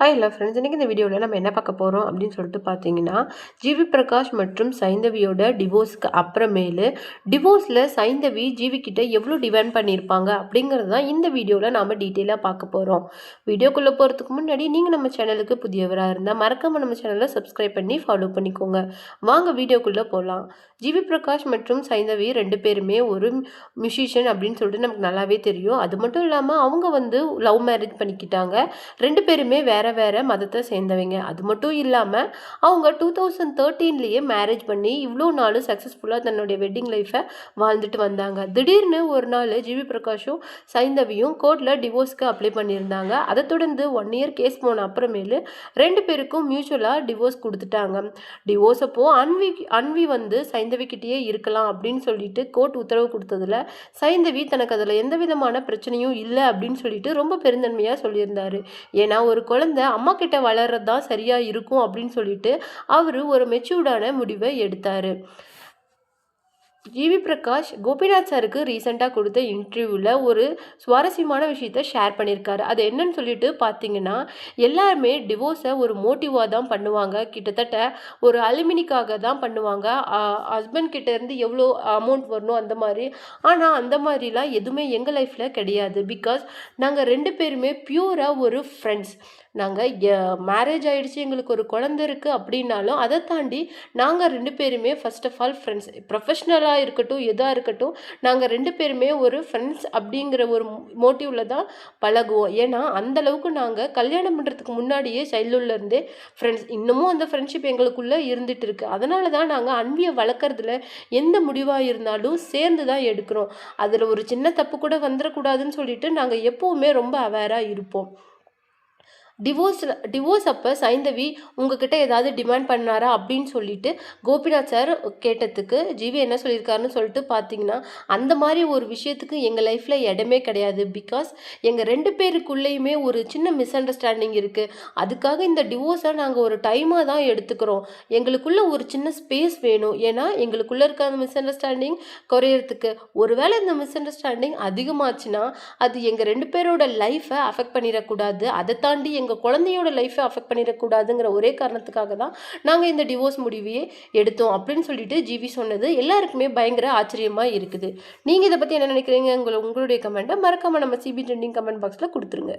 Hi இல்லை friends இன்றைக்கி இந்த வீடியோவில் நம்ம என்ன பார்க்க போகிறோம் அப்படின்னு சொல்லிட்டு பார்த்தீங்கன்னா ஜிவி பிரகாஷ் மற்றும் சைந்தவியோட டிவோர்ஸ்க்கு அப்புறமேலு டிவோர்ஸில் சைந்தவி ஜிவி கிட்ட எவ்வளோ டிவைன் பண்ணியிருப்பாங்க அப்படிங்கிறது தான் இந்த வீடியோவில் நாம் டீட்டெயிலாக பார்க்க போகிறோம் வீடியோக்குள்ளே போகிறதுக்கு முன்னாடி நீங்கள் நம்ம சேனலுக்கு புதியவராக இருந்தால் மறக்காமல் நம்ம சேனலை சப்ஸ்கிரைப் பண்ணி ஃபாலோ பண்ணிக்கோங்க. வாங்க வீடியோக்குள்ளே போகலாம் ஜிவி பிரகாஷ் மற்றும் சைந்தவி ரெண்டு பேருமே ஒரு மியூசிஷியன் அப்படின்னு சொல்லிட்டு நமக்கு நல்லாவே தெரியும். அது மட்டும் இல்லாமல் அவங்க வந்து லவ் மேரேஜ் பண்ணிக்கிட்டாங்க. ரெண்டு பேருமே வேற வேறு மதத்தை சேர்ந்தவங்க. அது மட்டும் இல்லாமல் அவங்க டூ தௌசண்ட் தேர்ட்டீன்லேயே மேரேஜ் பண்ணி இவ்வளோ நாள் சக்ஸஸ்ஃபுல்லாக தன்னுடைய வெட்டிங் லைஃப்பை வாழ்ந்துட்டு வந்தாங்க. திடீர்னு ஒரு நாள் ஜிவி பிரகாஷும் சைந்தவியும் கோர்ட்டில் டிவோர்ஸ்க்கு அப்ளை பண்ணியிருந்தாங்க. அதை தொடர்ந்து ஒன் இயர் கேஸ் போன அப்புறமேலு ரெண்டு பேருக்கும் மியூச்சுவலாக டிவோர்ஸ் கொடுத்துட்டாங்க. டிவோர்ஸ் அப்போது அன்வி அன்வி வந்து சைந்தவி கிட்டேயே இருக்கலாம் அப்படின்னு சொல்லிட்டு கோர்ட் உத்தரவு கொடுத்ததுல சைந்தவி தனக்கு அதில் எந்த விதமான பிரச்சனையும் இல்லை அப்படின்னு சொல்லிட்டு ரொம்ப பெருந்தன்மையாக சொல்லியிருந்தார். ஏன்னா ஒரு குழந்தை அம்மா கிட்ட வளர்றது தான் சரியாக இருக்கும் அப்படின்னு சொல்லிட்டு அவர் ஒரு மெச்சூர்டான முடிவை எடுத்தார். ஜிவி பிரகாஷ் கோபிநாத் சாருக்கு ரீசெண்டாக கொடுத்த இன்டர்வியூவில் ஒரு சுவாரஸ்யமான விஷயத்த ஷேர் பண்ணியிருக்காரு. அது என்னன்னு சொல்லிட்டு பார்த்தீங்கன்னா எல்லாருமே டிவோர்ஸை ஒரு மோட்டிவாக தான் பண்ணுவாங்க. கிட்டத்தட்ட ஒரு அலுமினிக்காக தான் பண்ணுவாங்க. ஹஸ்பண்ட் கிட்டேருந்து எவ்வளோ அமௌண்ட் வரணும் அந்த மாதிரி. ஆனால் அந்த மாதிரிலாம் எதுவுமே எங்கள் லைஃப்பில் கிடையாது. பிகாஸ் நாங்கள் ரெண்டு பேருமே பியூராக ஒரு ஃப்ரெண்ட்ஸ் நாங்கள் மேரேஜ் ஆகிடுச்சு எங்களுக்கு ஒரு குழந்த இருக்குது அப்படின்னாலும் அதை தாண்டி நாங்கள் ரெண்டு பேருமே ஃபஸ்ட் ஆஃப் ஆல் ஃப்ரெண்ட்ஸ் ப்ரொஃபஷ்னலாக இருக்கட்டும் எதாக இருக்கட்டும் நாங்கள் ரெண்டு பேருமே ஒரு ஃப்ரெண்ட்ஸ் அப்படிங்கிற ஒரு மோட்டிவில் தான் பழகுவோம். ஏன்னா அந்தளவுக்கு நாங்கள் கல்யாணம் பண்ணுறதுக்கு முன்னாடியே சைல்டுஹுட்லேருந்தே ஃப்ரெண்ட்ஸ் இன்னமும் அந்த ஃப்ரெண்ட்ஷிப் எங்களுக்குள்ளே இருந்துகிட்டு இருக்குது அதனால தான் நாங்கள் அன்பியை வளர்க்குறதுல எந்த முடிவாக இருந்தாலும் சேர்ந்து தான் எடுக்கிறோம். அதில் ஒரு சின்ன தப்பு கூட வந்துடக்கூடாதுன்னு சொல்லிட்டு நாங்கள் எப்போவுமே ரொம்ப அவேராக இருப்போம். டிவோர்ஸில் டிவோர்ஸ் அப்போ சைந்தவி உங்ககிட்ட ஏதாவது டிமாண்ட் பண்ணாரா அப்படின்னு சொல்லிட்டு கோபிநாத் சார் கேட்டதுக்கு ஜிவி என்ன சொல்லியிருக்காருன்னு சொல்லிட்டு பார்த்தீங்கன்னா அந்த மாதிரி ஒரு விஷயத்துக்கு எங்கள் லைஃப்பில் இடமே கிடையாது. பிகாஸ் எங்கள் ரெண்டு பேருக்குள்ளேயுமே ஒரு சின்ன மிஸ் அண்டர்ஸ்டாண்டிங் இருக்குது அதுக்காக இந்த டிவோர்ஸை நாங்கள் ஒரு டைமாக தான் எடுத்துக்கிறோம். எங்களுக்குள்ள ஒரு சின்ன ஸ்பேஸ் வேணும். ஏன்னா எங்களுக்குள்ளே இருக்க அந்த மிஸ் அண்டர்ஸ்டாண்டிங் குறையிறதுக்கு. ஒருவேளை இந்த மிஸ் அண்டர்ஸ்டாண்டிங் அதிகமாச்சுன்னா அது எங்கள் ரெண்டு பேரோட லைஃப்பை அஃபெக்ட் பண்ணிடக்கூடாது. அதை தாண்டி எங்கள் உங்கள் குழந்தையோட லைஃப்பை அஃபெக்ட் பண்ணிடக்கூடாதுங்கிற ஒரே காரணத்துக்காக தான் நாங்கள் இந்த டிவோர்ஸ் முடிவையே எடுத்தோம் அப்படின்னு சொல்லிட்டு ஜிவி சொன்னது எல்லாருக்குமே பயங்கர ஆச்சரியமாக இருக்குது. நீங்கள் இதை பற்றி என்ன நினைக்கிறீங்க? உங்களை உங்களுடைய கமெண்ட்டை மறக்காமல் நம்ம சிபி ட்ரெண்டிங் கமெண்ட் பாக்ஸில் கொடுத்துருங்க.